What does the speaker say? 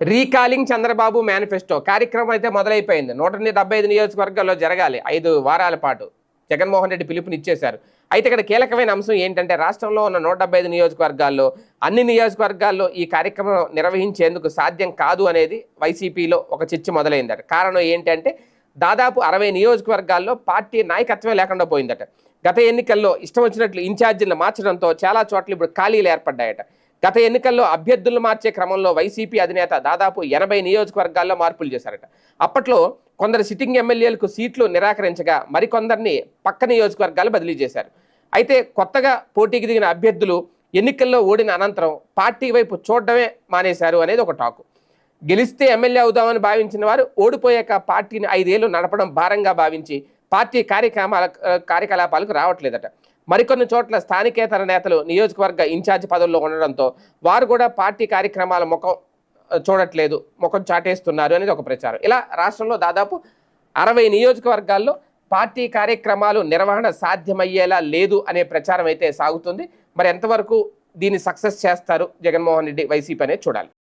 Recalling Chandrababu manifesto కార్యక్రమం అయితే మొదలైపోయింది. నూట డెబ్బై ఐదు నియోజకవర్గాల్లో జరగాలి. ఐదు వారాల పాటు జగన్మోహన్ రెడ్డి పిలుపునిచ్చేశారు అయితే ఇక్కడ కీలకమైన అంశం ఏంటంటే రాష్ట్రంలో ఉన్న నూట డెబ్బై ఐదు నియోజకవర్గాల్లో అన్ని నియోజకవర్గాల్లో ఈ కార్యక్రమం నిర్వహించేందుకు సాధ్యం కాదు అనేది వైసీపీలో ఒక చర్చ మొదలైందట. కారణం ఏంటంటే దాదాపు అరవై నియోజకవర్గాల్లో పార్టీ నాయకత్వం లేకుండా పోయిందట. గత ఎన్నికల్లో ఇష్టం వచ్చినట్లు ఇన్ఛార్జీలను మార్చడంతో చాలా చోట్ల ఇప్పుడు ఖాళీలు ఏర్పడ్డాయట. గత ఎన్నికల్లో అభ్యర్థులు మార్చే క్రమంలో వైసీపీ అధినేత దాదాపు ఎనభై నియోజకవర్గాల్లో మార్పులు చేశారట. అప్పట్లో కొందరు సిట్టింగ్ ఎమ్మెల్యేలకు సీట్లు నిరాకరించగా మరికొందరిని పక్క నియోజకవర్గాలు బదిలీ చేశారు. అయితే కొత్తగా పోటీకి దిగిన అభ్యర్థులు ఎన్నికల్లో ఓడిన అనంతరం పార్టీ వైపు చూడడమే మానేశారు అనేది ఒక టాకు. గెలిస్తే ఎమ్మెల్యే అవుదామని భావించిన వారు ఓడిపోయాక పార్టీని ఐదేళ్ళు నడపడం భారంగా భావించి పార్టీ కార్యక్రమాల కార్యకలాపాలకు రావట్లేదట. మరికొన్ని చోట్ల స్థానికేతర నేతలు నియోజకవర్గ ఇన్ఛార్జ్ పదవుల్లో ఉండడంతో వారు కూడా పార్టీ కార్యక్రమాల ముఖం చూడట్లేదు ముఖం చాటేస్తున్నారు అనేది ఒక ప్రచారం. ఇలా రాష్ట్రంలో దాదాపు అరవై నియోజకవర్గాల్లో పార్టీ కార్యక్రమాలు నిర్వహణ సాధ్యమయ్యేలా లేదు అనే ప్రచారం అయితే సాగుతుంది. మరి ఎంతవరకు దీన్ని సక్సెస్ చేస్తారు జగన్మోహన్ రెడ్డి వైసీపీ అనేది చూడాలి.